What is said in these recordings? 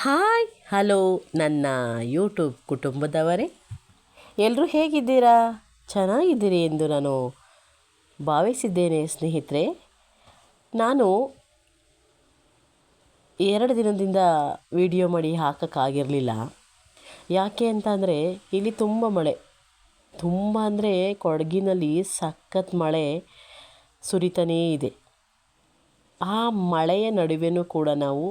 Hi, hello, ನನ್ನ YouTube ಕುಟುಂಬದವರೇ. ಎಲ್ಲರೂ ಹೇಗಿದ್ದೀರಾ? ಚೆನ್ನಾಗಿದ್ದೀರಿ ಎಂದು ನಾನು ಭಾವಿಸಿದ್ದೇನೆ, ಸ್ನೇಹಿತರೆ. ನಾನು ಎರಡು ದಿನದಿಂದ ವಿಡಿಯೋ ಮಾಡಿ ಹಾಕೋಕ್ಕಾಗಿರಲಿಲ್ಲ. ಯಾಕೆ ಅಂತ ಅಂದರೆ ಇಲ್ಲಿ ತುಂಬ ಮಳೆ. ತುಂಬ ಅಂದರೆ ಕೊಡಗಿನಲ್ಲಿ ಸಖತ್ ಮಳೆ ಸುರಿತಾನೇ ಇದೆ. ಆ ಮಳೆಯ ನಡುವೆಯೂ ಕೂಡ ನಾವು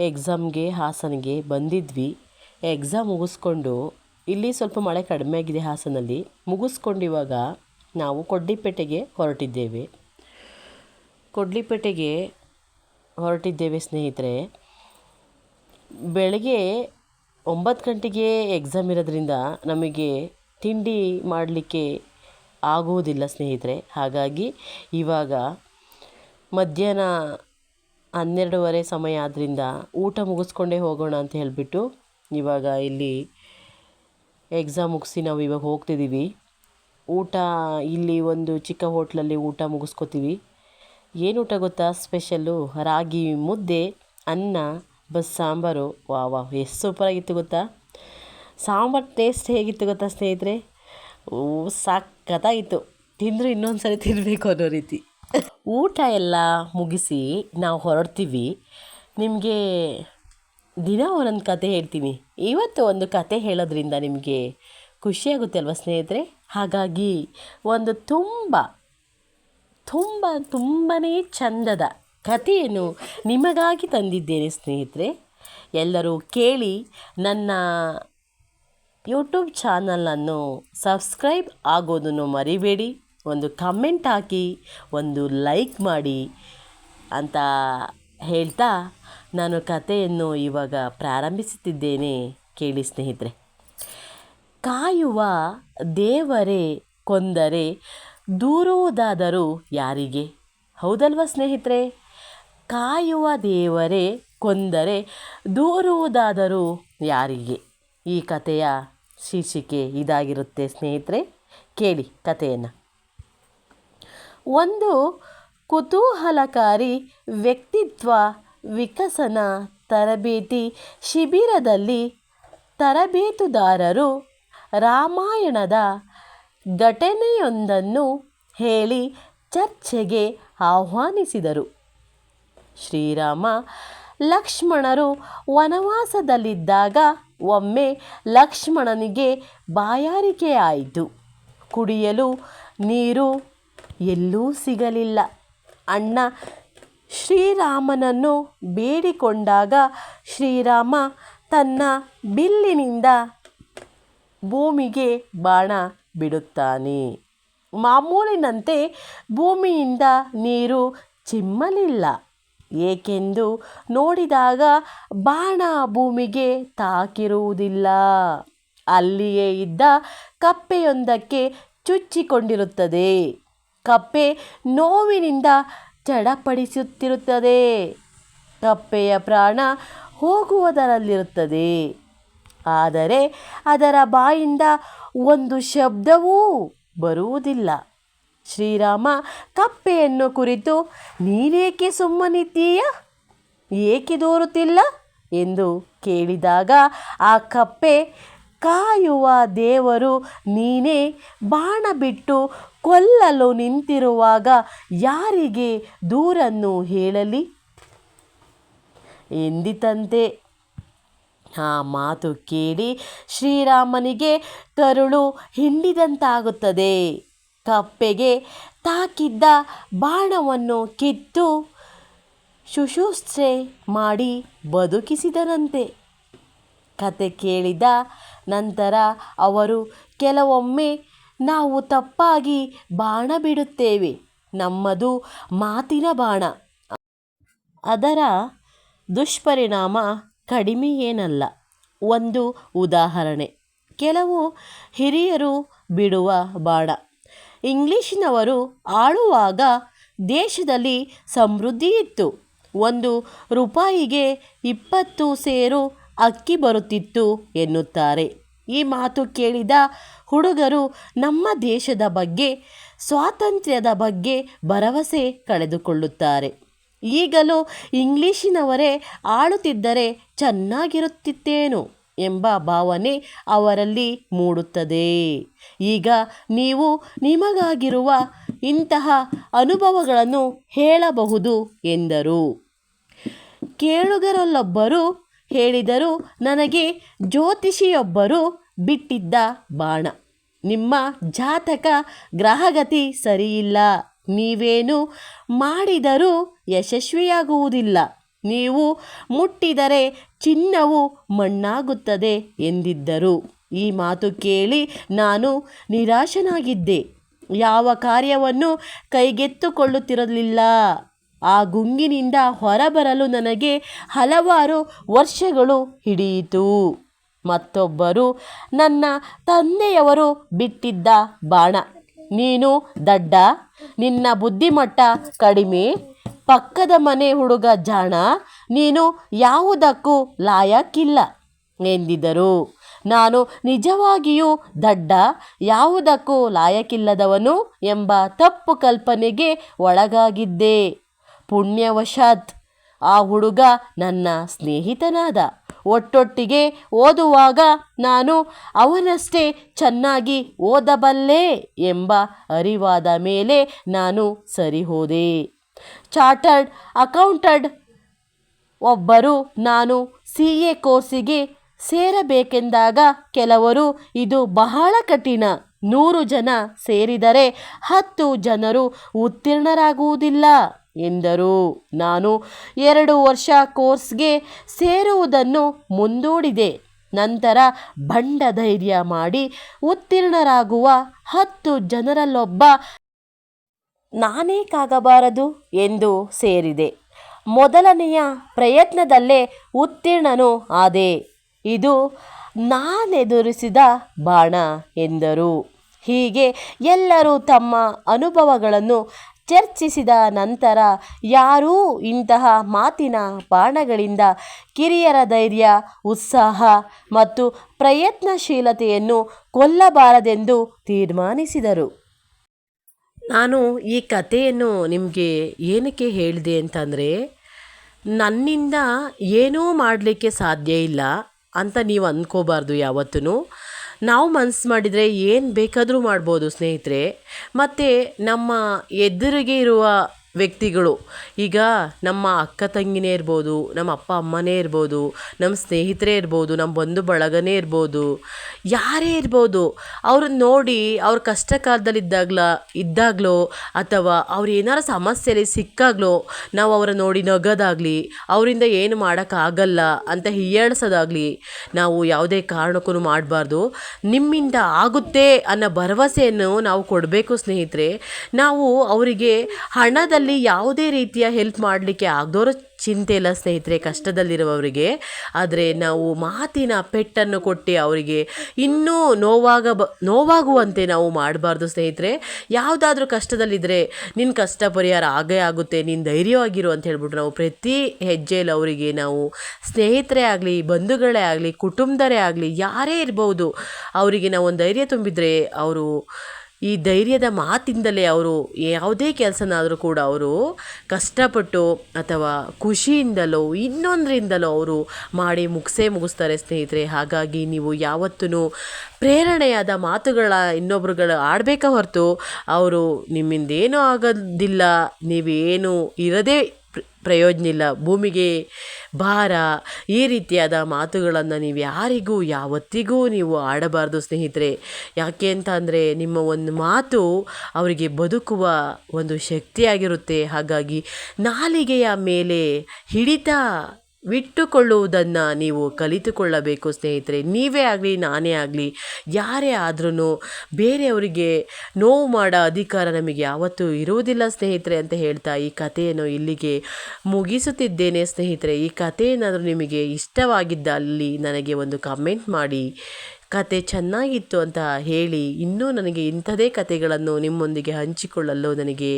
ಎಕ್ಸಾಮ್ಗೆ, ಹಾಸನಿಗೆ ಬಂದಿದ್ವಿ. ಎಕ್ಸಾಮ್ ಮುಗಿಸ್ಕೊಂಡು, ಇಲ್ಲಿ ಸ್ವಲ್ಪ ಮಳೆ ಕಡಿಮೆ ಆಗಿದೆ ಹಾಸನಲ್ಲಿ. ಮುಗಿಸ್ಕೊಂಡು ಇವಾಗ ನಾವು ಕೊಡ್ಲಿಪೇಟೆಗೆ ಹೊರಟಿದ್ದೇವೆ. ಕೊಡ್ಲಿಪೇಟೆಗೆ ಹೊರಟಿದ್ದೇವೆ ಸ್ನೇಹಿತರೆ. ಬೆಳಗ್ಗೆ ಒಂಬತ್ತು ಗಂಟೆಗೆ ಎಕ್ಸಾಮ್ ಇರೋದ್ರಿಂದ ನಮಗೆ ತಿಂಡಿ ಮಾಡಲಿಕ್ಕೆ ಆಗುವುದಿಲ್ಲ ಸ್ನೇಹಿತರೆ. ಹಾಗಾಗಿ ಇವಾಗ ಮಧ್ಯಾಹ್ನ ಹನ್ನೆರಡೂವರೆ ಸಮಯ ಆದ್ದರಿಂದ ಊಟ ಮುಗಿಸ್ಕೊಂಡೇ ಹೋಗೋಣ ಅಂತ ಹೇಳಿಬಿಟ್ಟು ಇವಾಗ ಇಲ್ಲಿ ಎಕ್ಸಾಮ್ ಮುಗಿಸಿ ನಾವು ಇವಾಗ ಹೋಗ್ತಿದ್ದೀವಿ. ಊಟ ಇಲ್ಲಿ ಒಂದು ಚಿಕ್ಕ ಹೋಟ್ಲಲ್ಲಿ ಊಟ ಮುಗಿಸ್ಕೋತೀವಿ. ಏನು ಊಟ ಗೊತ್ತಾ ಸ್ಪೆಷಲ್ಲು? ರಾಗಿ ಮುದ್ದೆ, ಅನ್ನ, ಬಸ್ ಸಾಂಬಾರು. ವಾ ವಾ ಎಷ್ಟು ಸೂಪರಾಗಿತ್ತು ಗೊತ್ತಾ? ಸಾಂಬಾರು ಟೇಸ್ಟ್ ಹೇಗಿತ್ತು ಗೊತ್ತಾ ಸ್ನೇಹಿತರೆ? ಓ ತಿಂದರೂ ಇನ್ನೊಂದು ಸರಿ ತಿನ್ನಬೇಕು ಅನ್ನೋ ರೀತಿ. ಊಟ ಎಲ್ಲ ಮುಗಿಸಿ ನಾವು ಹೊರಡ್ತೀವಿ. ನಿಮಗೆ ದಿನ ಒಂದೊಂದು ಕತೆ ಹೇಳ್ತೀನಿ. ಇವತ್ತು ಒಂದು ಕತೆ ಹೇಳೋದ್ರಿಂದ ನಿಮಗೆ ಖುಷಿಯಾಗುತ್ತೆ ಅಲ್ವಾ ಸ್ನೇಹಿತರೆ? ಹಾಗಾಗಿ ಒಂದು ತುಂಬ ತುಂಬ ತುಂಬಾ ಚಂದದ ಕಥೆಯನ್ನು ನಿಮಗಾಗಿ ತಂದಿದ್ದೇನೆ ಸ್ನೇಹಿತರೆ. ಎಲ್ಲರೂ ಕೇಳಿ ನನ್ನ ಯೂಟ್ಯೂಬ್ ಚಾನಲನ್ನು ಸಬ್ಸ್ಕ್ರೈಬ್ ಆಗೋದನ್ನು ಮರಿಬೇಡಿ. ಒಂದು ಕಮೆಂಟ್ ಹಾಕಿ, ಒಂದು ಲೈಕ್ ಮಾಡಿ ಅಂತ ಹೇಳ್ತಾ ನಾನು ಕಥೆಯನ್ನು ಇವಾಗ ಪ್ರಾರಂಭಿಸುತ್ತಿದ್ದೇನೆ ಕೇಳಿ ಸ್ನೇಹಿತರೆ. ಕಾಯುವ ದೇವರೇ ಕೊಂದರೆ ದೂರುವುದಾದರೂ ಯಾರಿಗೆ? ಹೌದಲ್ವ ಸ್ನೇಹಿತರೆ? ಕಾಯುವ ದೇವರೇ ಕೊಂದರೆ ದೂರುವುದಾದರೂ ಯಾರಿಗೆ? ಈ ಕಥೆಯ ಶೀರ್ಷಿಕೆ ಇದಾಗಿರುತ್ತೆ ಸ್ನೇಹಿತರೆ. ಕೇಳಿ ಕಥೆಯನ್ನು. ಒಂದು ಕುತೂಹಲಕಾರಿ ವ್ಯಕ್ತಿತ್ವ ವಿಕಸನ ತರಬೇತಿ ಶಿಬಿರದಲ್ಲಿ ತರಬೇತುದಾರರು ರಾಮಾಯಣದ ಘಟನೆಯೊಂದನ್ನು ಹೇಳಿ ಚರ್ಚೆಗೆ ಆಹ್ವಾನಿಸಿದರು. ಶ್ರೀರಾಮ ಲಕ್ಷ್ಮಣರು ವನವಾಸದಲ್ಲಿದ್ದಾಗ ಒಮ್ಮೆ ಲಕ್ಷ್ಮಣನಿಗೆ ಬಾಯಾರಿಕೆಯಾಯಿತು. ಕುಡಿಯಲು ನೀರು ಎಲ್ಲೂ ಸಿಗಲಿಲ್ಲ. ಅಣ್ಣ ಶ್ರೀರಾಮನನ್ನು ಬೇಡಿಕೊಂಡಾಗ ಶ್ರೀರಾಮ ತನ್ನ ಬಿಲ್ಲಿನಿಂದ ಭೂಮಿಗೆ ಬಾಣ ಬಿಡುತ್ತಾನೆ. ಮಾಮೂಲಿನಂತೆ ಭೂಮಿಯಿಂದ ನೀರು ಚಿಮ್ಮಲಿಲ್ಲ. ಏಕೆಂದು ನೋಡಿದಾಗ ಬಾಣ ಭೂಮಿಗೆ ತಾಕಿರುವುದಿಲ್ಲ. ಅಲ್ಲಿಯೇ ಇದ್ದ ಕಪ್ಪೆಯೊಂದಕ್ಕೆ ಚುಚ್ಚಿಕೊಂಡಿರುತ್ತದೆ. ಕಪ್ಪೆ ನೋವಿನಿಂದ ಚಡಪಡಿಸುತ್ತಿರುತ್ತದೆ. ಕಪ್ಪೆಯ ಪ್ರಾಣ ಹೋಗುವುದರಲ್ಲಿರುತ್ತದೆ. ಆದರೆ ಅದರ ಬಾಯಿಂದ ಒಂದು ಶಬ್ದವೂ ಬರುವುದಿಲ್ಲ. ಶ್ರೀರಾಮ, ಕಪ್ಪೆಯನ್ನು ಕುರಿತು, ನೀನೇಕೆ ಸುಮ್ಮನಿದ್ದೀಯ? ಏಕೆ ದೂರುತ್ತಿಲ್ಲ? ಎಂದು ಕೇಳಿದಾಗ ಆ ಕಪ್ಪೆ, ಕಾಯುವ ದೇವರು ನೀನೇ ಬಾಣ ಬಿಟ್ಟು ಕೊಲ್ಲಲು ನಿಂತಿರುವಾಗ ಯಾರಿಗೆ ದೂರನ್ನು ಹೇಳಲಿ? ಎಂದಿತಂತೆ ಆ ಮಾತು ಕೇಳಿ ಶ್ರೀರಾಮನಿಗೆ ಕರುಳು ಹಿಂಡಿದಂತಾಗುತ್ತದೆ. ಕಪ್ಪೆಗೆ ತಾಕಿದ್ದ ಬಾಣವನ್ನು ಕಿತ್ತು ಶುಶ್ರೂಷೆ ಮಾಡಿ ಬದುಕಿಸಿದನಂತೆ. ಕತೆ ಕೇಳಿದ ನಂತರ ಅವರು ಕೆಲವೊಮ್ಮೆ ನಾವು ತಪ್ಪಾಗಿ ಬಾಣ ಬಿಡುತ್ತೇವೆ. ನಮ್ಮದು ಮಾತಿನ ಬಾಣ. ಅದರ ದುಷ್ಪರಿಣಾಮ ಕಡಿಮೆ ಏನಲ್ಲ. ಒಂದು ಉದಾಹರಣೆ. ಕೆಲವು ಹಿರಿಯರು ಬಿಡುವ ಬಾಣ. ಇಂಗ್ಲೀಷಿನವರು ಆಳುವಾಗ ದೇಶದಲ್ಲಿ ಸಮೃದ್ಧಿ ಇತ್ತು. ಒಂದು ರೂಪಾಯಿಗೆ ಇಪ್ಪತ್ತು ಸೇರು ಅಕ್ಕಿ ಬರುತ್ತಿತ್ತು ಎನ್ನುತ್ತಾರೆ. ಈ ಮಾತು ಕೇಳಿದ ಹುಡುಗರು ನಮ್ಮ ದೇಶದ ಬಗ್ಗೆ, ಸ್ವಾತಂತ್ರ್ಯದ ಬಗ್ಗೆ ಭರವಸೆ ಕಳೆದುಕೊಳ್ಳುತ್ತಾರೆ. ಈಗಲೂ ಇಂಗ್ಲೀಷಿನವರೇ ಆಳುತ್ತಿದ್ದರೆ ಚೆನ್ನಾಗಿರುತ್ತಿತ್ತೇನೋ ಎಂಬ ಭಾವನೆ ಅವರಲ್ಲಿ ಮೂಡುತ್ತದೆ. ಈಗ ನೀವು ನಿಮಗಾಗಿರುವ ಇಂತಹ ಅನುಭವಗಳನ್ನು ಹೇಳಬಹುದು ಎಂದರು. ಕೇಳುಗರಲ್ಲೊಬ್ಬರು ಹೇಳಿದರು ನನಗೆ ಜ್ಯೋತಿಷಿಯೊಬ್ಬರು ಬಿಟ್ಟಿದ್ದ ಬಾಣ. ನಿಮ್ಮ ಜಾತಕ ಗ್ರಹಗತಿ ಸರಿಯಿಲ್ಲ. ನೀವೇನು ಮಾಡಿದರೂ ಯಶಸ್ವಿಯಾಗುವುದಿಲ್ಲ. ನೀವು ಮುಟ್ಟಿದರೆ ಚಿನ್ನವು ಮಣ್ಣಾಗುತ್ತದೆ ಎಂದಿದ್ದರು. ಈ ಮಾತು ಕೇಳಿ ನಾನು ನಿರಾಶನಾಗಿದ್ದೆ. ಯಾವ ಕಾರ್ಯವನ್ನು ಕೈಗೆತ್ತುಕೊಳ್ಳುತ್ತಿರಲಿಲ್ಲ. ಆ ಗುಂಗಿನಿಂದ ಹೊರಬರಲು ನನಗೆ ಹಲವಾರು ವರ್ಷಗಳು ಹಿಡಿಯಿತು. ಮತ್ತೊಬ್ಬರು, ನನ್ನ ತಂದೆಯವರು ಬಿಟ್ಟಿದ್ದ ಬಾಣ. ನೀನು ದಡ್ಡ, ನಿನ್ನ ಬುದ್ಧಿಮಟ್ಟ ಕಡಿಮೆ, ಪಕ್ಕದ ಮನೆ ಹುಡುಗ ಜಾಣ, ನೀನು ಯಾವುದಕ್ಕೂ ಲಾಯಕ್ಕಿಲ್ಲ ಎಂದಿದ್ದರು ನಾನು ನಿಜವಾಗಿಯೂ ದಡ್ಡ, ಯಾವುದಕ್ಕೂ ಲಾಯಕ್ಕಿಲ್ಲದವನು ಎಂಬ ತಪ್ಪು ಕಲ್ಪನೆಗೆ ಒಳಗಾಗಿದ್ದೆ. ಪುಣ್ಯವಶಾತ್. ಆ ಹುಡುಗ ನನ್ನ ಸ್ನೇಹಿತನಾದ. ಒಟ್ಟೊಟ್ಟಿಗೆ ಓದುವಾಗ ನಾನು ಅವನಷ್ಟೇ ಚೆನ್ನಾಗಿ ಓದಬಲ್ಲೆ ಎಂಬ ಅರಿವಾದ ಮೇಲೆ ನಾನು ಸರಿಹೋದೆ. ಚಾರ್ಟರ್ಡ್ ಅಕೌಂಟೆಂಟ್ ಒಬ್ಬರು ನಾನು ಸಿ ಎ ಕೋರ್ಸಿಗೆ ಸೇರಬೇಕೆಂದಾಗ ಕೆಲವರು ಇದು ಬಹಳ ಕಠಿಣ. ನೂರು ಜನ ಸೇರಿದರೆ ಹತ್ತು ಜನರು ಉತ್ತೀರ್ಣರಾಗುವುದಿಲ್ಲ. ಎಂದರು. ನಾನು ಎರಡು ವರ್ಷ ಕೋರ್ಸ್ಗೆ ಸೇರುವುದನ್ನು ಮುಂದೂಡಿದೆ. ನಂತರ ಬಂಡ ಧೈರ್ಯ ಮಾಡಿ ಉತ್ತೀರ್ಣರಾಗುವ ಹತ್ತು ಜನರಲ್ಲೊಬ್ಬ ನಾನೇಕಾಗಬಾರದು ಎಂದು ಸೇರಿದೆ. ಮೊದಲನೆಯ ಪ್ರಯತ್ನದಲ್ಲೇ ಉತ್ತೀರ್ಣನು ಆದೆ. ಇದು ನಾನೆದುರಿಸಿದ ಬಾಣ ಎಂದರು. ಹೀಗೆ ಎಲ್ಲರೂ ತಮ್ಮ ಅನುಭವಗಳನ್ನು ಚರ್ಚಿಸಿದ ನಂತರ ಯಾರೂ ಇಂತಹ ಮಾತಿನ ಬಾಣಗಳಿಂದ ಕಿರಿಯರ ಧೈರ್ಯ, ಉತ್ಸಾಹ ಮತ್ತು ಪ್ರಯತ್ನಶೀಲತೆಯನ್ನು ಕೊಲ್ಲಬಾರದೆಂದು ತೀರ್ಮಾನಿಸಿದರು. ನಾನು ಈ ಕಥೆಯನ್ನು ನಿಮಗೆ ಏನಕ್ಕೆ ಹೇಳಿದೆ ಅಂತಂದರೆ, ನನ್ನಿಂದ ಏನೂ ಮಾಡಲಿಕ್ಕೆ ಸಾಧ್ಯ ಇಲ್ಲ ಅಂತ ನೀವು ಅಂದ್ಕೋಬಾರ್ದು ಯಾವತ್ತೂ ನಾವು ಮನ್ಸು ಮಾಡಿದರೆ ಏನು ಬೇಕಾದರೂ ಮಾಡ್ಬೋದು ಸ್ನೇಹಿತರೆ. ಮತ್ತು ನಮ್ಮ ಎದುರಿಗೆ ಇರುವ ವ್ಯಕ್ತಿಗಳು. ಈಗ ನಮ್ಮ ಅಕ್ಕ ತಂಗಿನೇ ಇರ್ಬೋದು, ನಮ್ಮ ಅಪ್ಪ ಅಮ್ಮನೇ ಇರ್ಬೋದು, ನಮ್ಮ ಸ್ನೇಹಿತರೇ ಇರ್ಬೋದು, ನಮ್ಮ ಬಂಧು ಬಳಗನೇ ಇರ್ಬೋದು, ಯಾರೇ ಇರ್ಬೋದು, ಅವ್ರನ್ನ ನೋಡಿ ಅವ್ರ ಕಷ್ಟ ಕಾಲದಲ್ಲಿದ್ದಾಗಲ ಇದ್ದಾಗಲೋ, ಅಥವಾ ಅವ್ರು ಏನಾರು ಸಮಸ್ಯೆಯಲ್ಲಿ ಸಿಕ್ಕಾಗಲೋ, ನಾವು ಅವರ ನೋಡಿ ನಗೋದಾಗಲಿ, ಅವರಿಂದ ಏನು ಮಾಡೋಕ್ಕಾಗಲ್ಲ ಅಂತ ಹೀಯಾಳಿಸೋದಾಗಲಿ, ನಾವು ಯಾವುದೇ ಕಾರಣಕ್ಕೂ ಮಾಡಬಾರ್ದು. ನಿಮ್ಮಿಂದ ಆಗುತ್ತೆ ಅನ್ನೋ ಭರವಸೆಯನ್ನು ನಾವು ಕೊಡಬೇಕು ಸ್ನೇಹಿತರೆ. ನಾವು ಅವರಿಗೆ ಹಣದಲ್ಲಿ ಯಾವುದೇ ರೀತಿಯ ಹೆಲ್ಪ್ ಮಾಡಲಿಕ್ಕೆ ಆಗದೋರ ಚಿಂತೆ ಇಲ್ಲ ಸ್ನೇಹಿತರೆ, ಕಷ್ಟದಲ್ಲಿರುವವರಿಗೆ. ಆದರೆ ನಾವು ಮಾತಿನ ಪೆಟ್ಟನ್ನು ಕೊಟ್ಟು ಅವರಿಗೆ ಇನ್ನೂ ನೋವಾಗ ನೋವಾಗುವಂತೆ ನಾವು ಮಾಡಬಾರ್ದು ಸ್ನೇಹಿತರೆ. ಯಾವುದಾದ್ರೂ ಕಷ್ಟದಲ್ಲಿದ್ದರೆ ನಿನ್ನ ಕಷ್ಟ ಪರಿಹಾರ ಆಗೇ ಆಗುತ್ತೆ ನಿನ್ನ ಧೈರ್ಯವಾಗಿರು ಅಂತ ಹೇಳ್ಬಿಟ್ಟು ನಾವು ಪ್ರತಿ ಹೆಜ್ಜೆಯಲ್ಲಿ ಅವರಿಗೆ ನಾವು ಸ್ನೇಹಿತರೇ ಆಗಲಿ, ಬಂಧುಗಳೇ ಆಗಲಿ, ಕುಟುಂಬದರೇ ಆಗಲಿ, ಯಾರೇ ಇರ್ಬೋದು, ಅವರಿಗೆ ನಾವು ಒಂದು ಧೈರ್ಯ ತುಂಬಿದರೆ ಅವರು ಈ ಧೈರ್ಯದ ಮಾತಿಂದಲೇ ಅವರು ಯಾವುದೇ ಕೆಲಸನಾದರೂ ಕೂಡ ಅವರು ಕಷ್ಟಪಟ್ಟು ಅಥವಾ ಖುಷಿಯಿಂದಲೋ ಇನ್ನೊಂದರಿಂದಲೋ ಅವರು ಮಾಡಿ ಮುಗಿಸೇ ಮುಗಿಸ್ತಾರೆ ಸ್ನೇಹಿತರೆ. ಹಾಗಾಗಿ ನೀವು ಯಾವತ್ತೂ ಪ್ರೇರಣೆಯಾದ ಮಾತುಗಳ ಇನ್ನೊಬ್ರುಗಳು ಆಡಬೇಕ ಹೊರತು ಅವರು ನಿಮ್ಮಿಂದ ಏನೂ ಆಗೋದಿಲ್ಲ, ನೀವೇನು ಇರದೇ ಪ್ರಯೋಜನ ಇಲ್ಲ. ಭೂಮಿಗೆ ಭಾರ. ಈ ರೀತಿಯಾದ ಮಾತುಗಳನ್ನು ನೀವು ಯಾರಿಗೂ, ಯಾವತ್ತಿಗೂ ನೀವು ಆಡಬಾರ್ದು ಸ್ನೇಹಿತರೆ. ಯಾಕೆ ಅಂತ ಅಂದರೆ ನಿಮ್ಮ ಒಂದು ಮಾತು ಅವರಿಗೆ ಬದುಕುವ ಒಂದು ಶಕ್ತಿಯಾಗಿರುತ್ತೆ. ಹಾಗಾಗಿ ನಾಲಿಗೆಯ ಮೇಲೆ ಹಿಡಿತ ವಿಟ್ಟುಕೊಳ್ಳುವುದನ್ನು ನೀವು ಕಲಿತುಕೊಳ್ಳಬೇಕು, ಸ್ನೇಹಿತರೆ. ನೀವೇ ಆಗಲಿ, ನಾನೇ ಆಗಲಿ, ಯಾರೇ ಆದ್ರೂ ಬೇರೆಯವರಿಗೆ ನೋವು ಮಾಡೋ ಅಧಿಕಾರ ನಮಗೆ ಯಾವತ್ತೂ ಇರುವುದಿಲ್ಲ, ಸ್ನೇಹಿತರೆ, ಅಂತ ಹೇಳ್ತಾ ಈ ಕಥೆಯನ್ನು ಇಲ್ಲಿಗೆ ಮುಗಿಸುತ್ತಿದ್ದೇನೆ, ಸ್ನೇಹಿತರೆ. ಈ ಕಥೆ ಏನಾದರೂ ನಿಮಗೆ ಇಷ್ಟವಾಗಿದ್ದಲ್ಲಿ ನನಗೆ ಒಂದು ಕಮೆಂಟ್ ಮಾಡಿ. ಕತೆ ಚೆನ್ನಾಗಿತ್ತು ಅಂತ ಹೇಳಿ ಇನ್ನೂ ನನಗೆ ಇಂಥದೇ ಕತೆಗಳನ್ನು ನಿಮ್ಮೊಂದಿಗೆ ಹಂಚಿಕೊಳ್ಳಲು ನನಗೆ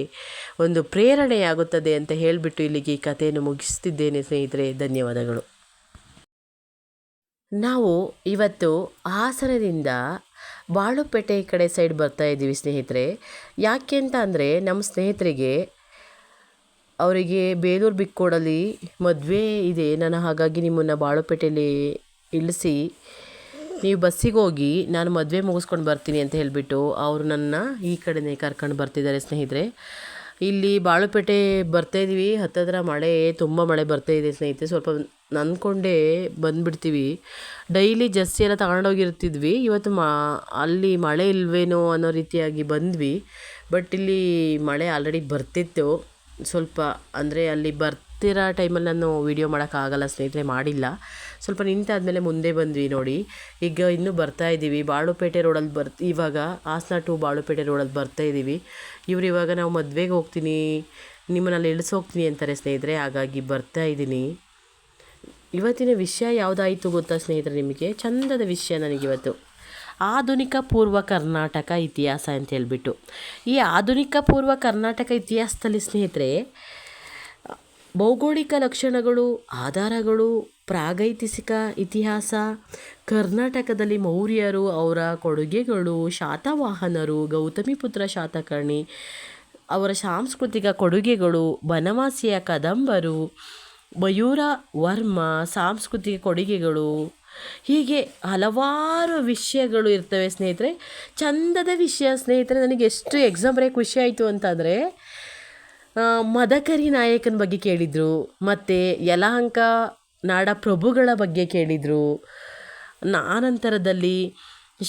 ಒಂದು ಪ್ರೇರಣೆಯಾಗುತ್ತದೆ ಅಂತ ಹೇಳಿಬಿಟ್ಟು ಇಲ್ಲಿಗೆ ಈ ಕಥೆಯನ್ನು ಮುಗಿಸ್ತಿದ್ದೇನೆ ಸ್ನೇಹಿತರೆ, ಧನ್ಯವಾದಗಳು. ನಾವು ಇವತ್ತು ಹಾಸನದಿಂದ ಬಾಳುಪೇಟೆ ಕಡೆ ಸೈಡ್ ಬರ್ತಾ ಇದ್ದೀವಿ ಸ್ನೇಹಿತರೆ. ಯಾಕೆ ಅಂತ ಅಂದರೆ ನಮ್ಮ ಸ್ನೇಹಿತರಿಗೆ ಅವರಿಗೆ ಬೇಲೂರು ಬಿಕ್ಕೋಡಲ್ಲಿ ಮದುವೆ ಇದೆ. ನಾನು ಹಾಗಾಗಿ ನಿಮ್ಮನ್ನು ಬಾಳುಪೇಟೆಯಲ್ಲಿ ಇಳಿಸಿ ನೀವು ಬಸ್ಸಿಗೆ ಹೋಗಿ ನಾನು ಮದುವೆ ಮುಗಿಸ್ಕೊಂಡು ಬರ್ತೀನಿ ಅಂತ ಹೇಳಿಬಿಟ್ಟು ಅವರು ನನ್ನ ಈ ಕಡೆನೇ ಕರ್ಕೊಂಡು ಬರ್ತಿದ್ದಾರೆ ಸ್ನೇಹಿತರೆ. ಇಲ್ಲಿ ಬಾಳುಪೇಟೆ ಬರ್ತಾ ಇದೀವಿ. ಹತ್ತತ್ರ ಮಳೆ, ತುಂಬ ಮಳೆ ಬರ್ತಾ ಇದೆ ಸ್ನೇಹಿತರೆ. ಸ್ವಲ್ಪ ನಂದ್ಕೊಂಡೇ ಬಂದುಬಿಡ್ತೀವಿ. ಡೈಲಿ ಜಸ್ಸಿ ಎಲ್ಲ ತಗೊಂಡೋಗಿರ್ತಿದ್ವಿ ಇವತ್ತು ಮಾ, ಅಲ್ಲಿ ಮಳೆ ಇಲ್ವೇನೋ ಅನ್ನೋ ರೀತಿಯಾಗಿ ಬಂದ್ವಿ. ಬಟ್ ಇಲ್ಲಿ ಮಳೆ ಆಲ್ರೆಡಿ ಬರ್ತಿತ್ತು. ಸ್ವಲ್ಪ ಅಂದರೆ ಅಲ್ಲಿ ಬರ್ತಿರೋ ಟೈಮಲ್ಲಿ ನಾನು ವೀಡಿಯೋ ಮಾಡೋಕ್ಕಾಗಲ್ಲ, ಸ್ನೇಹಿತರೆ ಮಾಡಿಲ್ಲ. ಸ್ವಲ್ಪ ನಿಂತಾದಮೇಲೆ ಮುಂದೆ ಬಂದ್ವಿ ನೋಡಿ. ಈಗ ಇನ್ನೂ ಬರ್ತಾ ಇದ್ದೀವಿ. ಬಾಳುಪೇಟೆ ರೋಡಲ್ಲಿ ಬರ್, ಇವಾಗ ಹಾಸನ ಟು ಬಾಳುಪೇಟೆ ರೋಡಲ್ಲಿ ಬರ್ತಾ ಇದ್ದೀವಿ. ಇವ್ರು ಇವಾಗ ನಾವು ಮದುವೆಗೆ ಹೋಗ್ತೀನಿ. ನಿಮ್ಮನ್ನ ಅಲ್ಲಿ ಇಳಿಸೋಗ್ತೀನಿ ಅಂತಾರೆ ಸ್ನೇಹಿತರೆ, ಹಾಗಾಗಿ ಬರ್ತಾ ಇದ್ದೀನಿ. ಇವತ್ತಿನ ವಿಷಯ ಯಾವುದಾಯಿತು ಗೊತ್ತಾ ಸ್ನೇಹಿತರೆ ನಿಮಗೆ? ಚಂದದ ವಿಷಯ ನನಗಿವತ್ತು ಆಧುನಿಕ ಪೂರ್ವ ಕರ್ನಾಟಕ ಇತಿಹಾಸ ಅಂತ ಹೇಳ್ಬಿಟ್ಟು. ಈ ಆಧುನಿಕ ಪೂರ್ವ ಕರ್ನಾಟಕ ಇತಿಹಾಸದಲ್ಲಿ ಸ್ನೇಹಿತರೆ ಭೌಗೋಳಿಕ ಲಕ್ಷಣಗಳು, ಆಧಾರಗಳು ಪ್ರಾಗೈತಿಹಾಸಿಕ ಇತಿಹಾಸ, ಕರ್ನಾಟಕದಲ್ಲಿ ಮೌರ್ಯರು ಅವರ ಕೊಡುಗೆಗಳು, ಶಾತವಾಹನರು ಗೌತಮಿಪುತ್ರ ಶಾತಕರ್ಣಿ ಅವರ ಸಾಂಸ್ಕೃತಿಕ ಕೊಡುಗೆಗಳು ಬನವಾಸಿಯ ಕದಂಬರು, ಮಯೂರ ವರ್ಮ ಸಾಂಸ್ಕೃತಿಕ ಕೊಡುಗೆಗಳು. ಹೀಗೆ ಹಲವಾರು ವಿಷಯಗಳು ಇರ್ತವೆ ಸ್ನೇಹಿತರೆ. ಚಂದದ ವಿಷಯ ಸ್ನೇಹಿತರೆ, ನನಗೆ ಎಷ್ಟು ಎಕ್ಸಾಮ್ ಬರೆಯೋಕ್ಕೆ ಖುಷಿ ಅಂತಂದರೆ ಮದಕರಿ ನಾಯಕನ ಬಗ್ಗೆ ಕೇಳಿದರು, ಮತ್ತು ಯಲಹಂಕ ನಾಡ ಪ್ರಭುಗಳ ಬಗ್ಗೆ ಕೇಳಿದರು ಆನಂತರದಲ್ಲಿ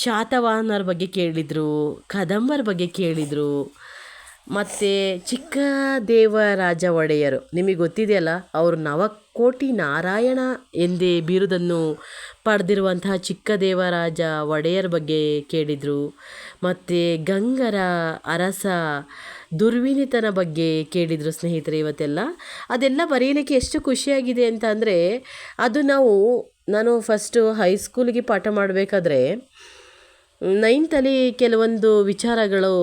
ಶಾತವಾಹನರ ಬಗ್ಗೆ ಕೇಳಿದರು, ಕದಂಬರ ಬಗ್ಗೆ ಕೇಳಿದರು, ಮತ್ತು ಚಿಕ್ಕ ದೇವರಾಜ ಒಡೆಯರು. ನಿಮಗೆ ಗೊತ್ತಿದೆಯಲ್ಲ, ಅವರು ನವಕೋಟಿ ನಾರಾಯಣ ಎಂದೇ ಬಿರುದನ್ನು ಪಡೆದಿರುವಂತಹ ಚಿಕ್ಕ ದೇವರಾಜ ಒಡೆಯರ ಬಗ್ಗೆ ಕೇಳಿದರು, ಮತ್ತು ಗಂಗರ ಅರಸ ದುರ್ವಿನಿತನ ಬಗ್ಗೆ ಕೇಳಿದರು ಸ್ನೇಹಿತರೆ ಇವತ್ತೆಲ್ಲ. ಅದೆಲ್ಲ ಬರೆಯಲಿಕ್ಕೆ ಎಷ್ಟು ಖುಷಿಯಾಗಿದೆ ಅಂತ ಅಂದರೆ, ಅದು ನಾವು, ನಾನು ಫಸ್ಟು ಹೈಸ್ಕೂಲಿಗೆ ಪಾಠ ಮಾಡಬೇಕಾದ್ರೆ ನೈನ್ತಲ್ಲಿ ಕೆಲವೊಂದು ವಿಚಾರಗಳು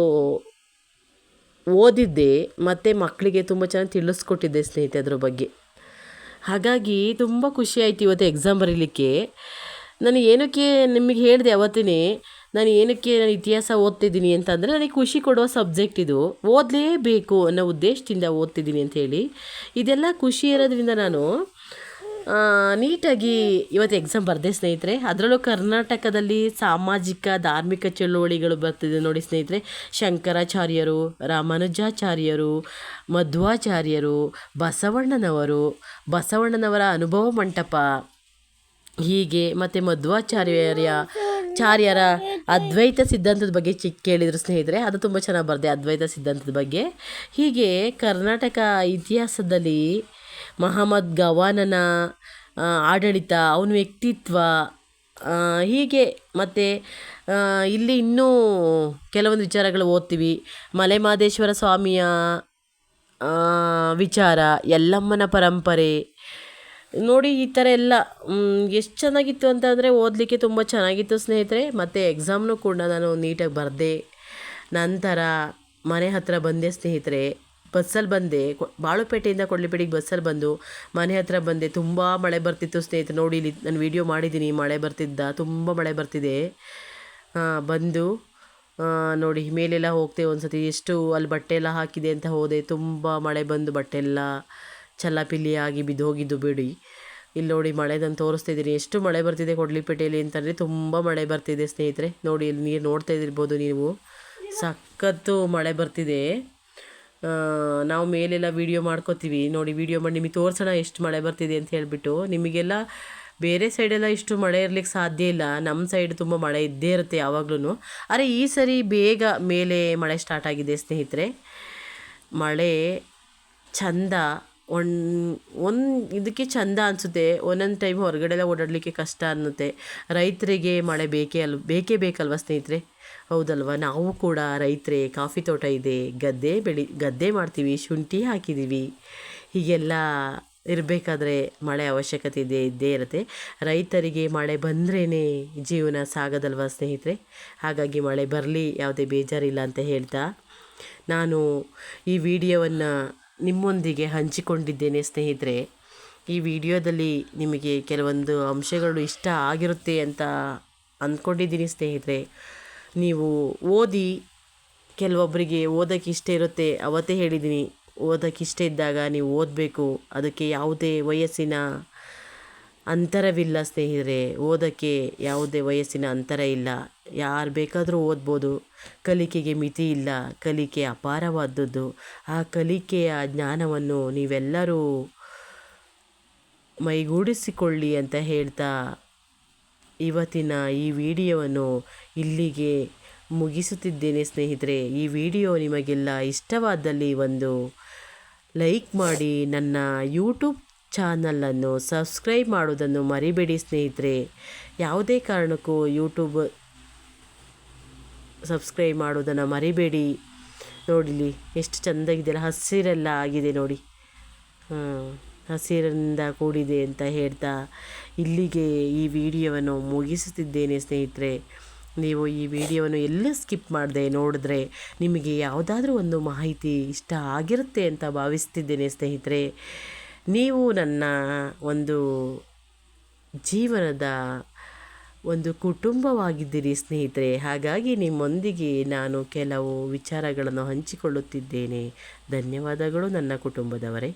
ಓದಿದ್ದೆ, ಮತ್ತು ಮಕ್ಕಳಿಗೆ ತುಂಬ ಚೆನ್ನಾಗಿ ತಿಳಿಸ್ಕೊಟ್ಟಿದ್ದೆ ಸ್ನೇಹಿತೆ ಅದ್ರ ಬಗ್ಗೆ. ಹಾಗಾಗಿ ತುಂಬ ಖುಷಿ ಆಯ್ತು ಇವತ್ತು ಎಕ್ಸಾಮ್ ಬರೀಲಿಕ್ಕೆ. ನಾನು ಏನಕ್ಕೆ ನಿಮಗೆ ಹೇಳಿದೆ ಅವತ್ತಿನೇ ನಾನು ಏನಕ್ಕೆ ನಾನು ಇತಿಹಾಸ ಓದ್ತಿದ್ದೀನಿ ಅಂತಂದರೆ ನನಗೆ ಖುಷಿ ಕೊಡುವ ಸಬ್ಜೆಕ್ಟ್ ಇದು. ಓದಲೇಬೇಕು ಅನ್ನೋ ಉದ್ದೇಶದಿಂದ ಓದ್ತಿದ್ದೀನಿ ಅಂಥೇಳಿ ಇದೆಲ್ಲ ಖುಷಿ ಇರೋದ್ರಿಂದ ನಾನು ನೀಟಾಗಿ ಇವತ್ತು ಎಕ್ಸಾಮ್ ಬರೆದೆ ಸ್ನೇಹಿತರೆ. ಅದರಲ್ಲೂ ಕರ್ನಾಟಕದಲ್ಲಿ ಸಾಮಾಜಿಕ, ಧಾರ್ಮಿಕ ಚಳುವಳಿಗಳು ಬರ್ತಿದೆ ನೋಡಿ ಸ್ನೇಹಿತರೆ. ಶಂಕರಾಚಾರ್ಯರು, ರಾಮಾನುಜಾಚಾರ್ಯರು, ಮಧ್ವಾಚಾರ್ಯರು, ಬಸವಣ್ಣನವರು, ಬಸವಣ್ಣನವರ ಅನುಭವ ಮಂಟಪ, ಹೀಗೆ ಮತ್ತು ಮಧ್ವಾಚಾರ್ಯರ ಚಾರ್ಯರ ಅದ್ವೈತ ಸಿದ್ಧಾಂತದ ಬಗ್ಗೆ ಚಿಕ್ಕ ಕೇಳಿದ್ರು ಸ್ನೇಹಿತರೆ, ಅದು ತುಂಬ ಚೆನ್ನಾಗಿ ಬರೆದೆ ಅದ್ವೈತ ಸಿದ್ಧಾಂತದ ಬಗ್ಗೆ. ಹೀಗೆ ಕರ್ನಾಟಕ ಇತಿಹಾಸದಲ್ಲಿ ಮಹಮ್ಮದ್ ಗವಾನನ ಆಡಳಿತ, ಅವನ ವ್ಯಕ್ತಿತ್ವ ಹೀಗೆ ಮತ್ತು ಇಲ್ಲಿ ಇನ್ನೂ ಕೆಲವೊಂದು ವಿಚಾರಗಳು ಓದ್ತೀವಿ. ಮಲೆಮಾದೇಶ್ವರ ಸ್ವಾಮಿಯ ವಿಚಾರ, ಯಲ್ಲಮ್ಮನ ಪರಂಪರೆ ನೋಡಿ ಈ ಥರ ಎಲ್ಲ ಎಷ್ಟು ಚೆನ್ನಾಗಿತ್ತು ಅಂತಂದರೆ ಓದಲಿಕ್ಕೆ ತುಂಬ ಚೆನ್ನಾಗಿತ್ತು ಸ್ನೇಹಿತರೆ. ಮತ್ತು ಎಕ್ಸಾಮ್ನು ಕೂಡ ನಾನು ನೀಟಾಗಿ ಬರೆದೆ. ನಂತರ ಮನೆ ಹತ್ತಿರ ಬಂದೆ ಸ್ನೇಹಿತರೆ. ಬಸ್ಸಲ್ಲಿ ಬಂದೆ. ಬಾಳುಪೇಟೆಯಿಂದ ಕೊಡ್ಲಿಪೇಟೆಗೆ ಬಸ್ಸಲ್ಲಿ ಬಂದು ಮನೆ ಹತ್ತಿರ ಬಂದೆ. ತುಂಬ ಮಳೆ ಬರ್ತಿತ್ತು ಸ್ನೇಹಿತರೆ. ನೋಡಿ ಇಲ್ಲಿ ನಾನು ವೀಡಿಯೋ ಮಾಡಿದ್ದೀನಿ. ಮಳೆ ಬರ್ತಿದ್ದ. ತುಂಬ ಮಳೆ ಬರ್ತಿದೆ. ಬಂದು ನೋಡಿ ಮೇಲೆಲ್ಲ ಹೋಗ್ತೇವೆ ಒಂದು ಸತಿ ಎಷ್ಟು ಅಲ್ಲಿ ಬಟ್ಟೆ ಎಲ್ಲ ಹಾಕಿದೆ ಅಂತ ಹೋದೆ. ತುಂಬ ಮಳೆ ಬಂದು ಬಟ್ಟೆ ಎಲ್ಲ. ಚಲ್ಲಾಪಿಲ್ಲಿ ಆಗಿ ಬಿದ್ದೋಗಿದ್ದು ಬಿಡಿ. ಇಲ್ಲಿ ನೋಡಿ ಮಳೆ ನಾನು ತೋರಿಸ್ತಿದ್ದೀನಿ ಎಷ್ಟು ಮಳೆ ಬರ್ತಿದೆ ಕೊಡ್ಲಿಪೇಟೆಯಲ್ಲಿ ಅಂತಂದರೆ ತುಂಬ ಮಳೆ ಬರ್ತಿದೆ ಸ್ನೇಹಿತರೆ. ನೋಡಿ ಇಲ್ಲಿ ನೀರು ನೋಡ್ತಾ ಇದಿರ್ಬೋದು ನೀವು. ಸಖತ್ತು ಮಳೆ ಬರ್ತಿದೆ. ನಾವು ಮೇಲೆಲ್ಲ ವೀಡಿಯೋ ಮಾಡ್ಕೋತೀವಿ. ನೋಡಿ ವೀಡಿಯೋ ಮಾಡಿ ನಿಮಗೆ ತೋರಿಸೋಣ ಎಷ್ಟು ಮಳೆ ಬರ್ತಿದೆ ಅಂತ ಹೇಳಿಬಿಟ್ಟು. ನಿಮಗೆಲ್ಲ ಬೇರೆ ಸೈಡೆಲ್ಲ ಇಷ್ಟು ಮಳೆ ಇರಲಿಕ್ಕೆ ಸಾಧ್ಯ ಇಲ್ಲ. ನಮ್ಮ ಸೈಡ್ ತುಂಬ ಮಳೆ ಇದ್ದೇ ಇರುತ್ತೆ ಯಾವಾಗ್ಲೂ ಆದರೆ ಈ ಸರಿ ಬೇಗ ಮೇಲೆ ಮಳೆ ಸ್ಟಾರ್ಟ್ ಆಗಿದೆ ಸ್ನೇಹಿತರೆ. ಮಳೆ ಚಂದ ಒನ್ ಒಂದು ಇದಕ್ಕೆ ಚಂದ ಅನಿಸುತ್ತೆ. ಒಂದೊಂದು ಟೈಮ್ ಹೊರಗಡೆ ಎಲ್ಲ ಓಡಾಡಲಿಕ್ಕೆ ಕಷ್ಟ ಅನ್ನುತ್ತೆ. ರೈತರಿಗೆ ಮಳೆ ಬೇಕೇ ಅಲ್, ಬೇಕೇ ಬೇಕಲ್ವ ಸ್ನೇಹಿತರೆ? ಹೌದಲ್ವ? ನಾವು ಕೂಡ ರೈತರೇ, ಕಾಫಿ ತೋಟ ಇದೆ, ಗದ್ದೆ ಬೆಳಿ, ಗದ್ದೆ ಮಾಡ್ತೀವಿ, ಶುಂಠಿ ಹಾಕಿದ್ದೀವಿ ಹೀಗೆಲ್ಲ ಇರಬೇಕಾದ್ರೆ ಮಳೆ ಅವಶ್ಯಕತೆ ಇದೆ, ಇದ್ದೇ ಇರುತ್ತೆ. ರೈತರಿಗೆ ಮಳೆ ಬಂದ್ರೇ ಜೀವನ ಸಾಗದಲ್ವ ಸ್ನೇಹಿತರೆ? ಹಾಗಾಗಿ ಮಳೆ ಬರಲಿ, ಯಾವುದೇ ಬೇಜಾರಿಲ್ಲ ಅಂತ ಹೇಳ್ತಾ ನಾನು ಈ ವಿಡಿಯೋವನ್ನು ನಿಮ್ಮೊಂದಿಗೆ ಹಂಚಿಕೊಂಡಿದ್ದೇನೆ, ಸ್ನೇಹಿತರೆ. ಈ ವಿಡಿಯೋದಲ್ಲಿ ನಿಮಗೆ ಕೆಲವೊಂದು ಅಂಶಗಳು ಇಷ್ಟ ಆಗಿರುತ್ತೆ ಅಂತ ಅಂದ್ಕೊಂಡಿದ್ದೀನಿ, ಸ್ನೇಹಿತರೆ. ನೀವು ಓದಿ, ಕೆಲವೊಬ್ಬರಿಗೆ ಓದೋಕ್ಕೆ ಇಷ್ಟ ಇರುತ್ತೆ, ಅವತ್ತೇ ಹೇಳಿದ್ದೀನಿ. ಓದೋಕ್ಕೆ ಇಷ್ಟ ಇದ್ದಾಗ ನೀವು ಓದಬೇಕು. ಅದಕ್ಕೆ ಯಾವುದೇ ವಯಸ್ಸಿನ ಅಂತರವಿಲ್ಲ ಸ್ನೇಹಿತರೆ, ಓದೋಕ್ಕೆ ಯಾವುದೇ ವಯಸ್ಸಿನ ಅಂತರ ಇಲ್ಲ. ಯಾರು ಬೇಕಾದರೂ ಓದ್ಬೋದು. ಕಲಿಕೆಗೆ ಮಿತಿ ಇಲ್ಲ. ಕಲಿಕೆ ಅಪಾರವಾದದ್ದು. ಆ ಕಲಿಕೆಯ ಜ್ಞಾನವನ್ನು ನೀವೆಲ್ಲರೂ ಮೈಗೂಡಿಸಿಕೊಳ್ಳಿ ಅಂತ ಹೇಳ್ತಾ ಇವತ್ತಿನ ಈ ವಿಡಿಯೋವನ್ನು ಇಲ್ಲಿಗೆ ಮುಗಿಸುತ್ತಿದ್ದೇನೆ ಸ್ನೇಹಿತರೆ. ಈ ವಿಡಿಯೋ ನಿಮಗೆಲ್ಲ ಇಷ್ಟವಾದಲ್ಲಿ ಒಂದು ಲೈಕ್ ಮಾಡಿ ನನ್ನ ಯೂಟ್ಯೂಬ್ ಚಾನಲನ್ನು ಸಬ್ಸ್ಕ್ರೈಬ್ ಮಾಡೋದನ್ನು ಮರಿಬೇಡಿ ಸ್ನೇಹಿತರೆ. ಯಾವುದೇ ಕಾರಣಕ್ಕೂ ಯೂಟ್ಯೂಬ್ ಸಬ್ಸ್ಕ್ರೈಬ್ ಮಾಡೋದನ್ನು ಮರಿಬೇಡಿ. ನೋಡಿಲಿ ಎಷ್ಟು ಚೆಂದಾಗಿದೆಯಲ್ಲ ಹಸಿರೆಲ್ಲ ಆಗಿದೆ ನೋಡಿ. ಹಸಿರಿನಿಂದ ಕೂಡಿದೆ ಅಂತ ಹೇಳ್ತಾ ಇಲ್ಲಿಗೆ ಈ ವಿಡಿಯೋವನ್ನು ಮುಗಿಸುತ್ತಿದ್ದೇನೆ ಸ್ನೇಹಿತರೆ. ನೀವು ಈ ವಿಡಿಯೋವನ್ನು ಎಲ್ಲೂ ಸ್ಕಿಪ್ ಮಾಡದೆ ನೋಡಿದ್ರೆ ನಿಮಗೆ ಯಾವುದಾದ್ರೂ ಒಂದು ಮಾಹಿತಿ ಇಷ್ಟ ಆಗಿರುತ್ತೆ ಅಂತ ಭಾವಿಸ್ತಿದ್ದೇನೆ ಸ್ನೇಹಿತರೆ. ನೀವು ನನ್ನ ಒಂದು ಜೀವನದ ಒಂದು ಕುಟುಂಬವಾಗಿದ್ದೀರಿ ಸ್ನೇಹಿತರೆ. ಹಾಗಾಗಿ ನಿಮ್ಮೊಂದಿಗೆ ನಾನು ಕೆಲವು ವಿಚಾರಗಳನ್ನು ಹಂಚಿಕೊಳ್ಳುತ್ತಿದ್ದೇನೆ. ಧನ್ಯವಾದಗಳು ನನ್ನ ಕುಟುಂಬದವರೇ.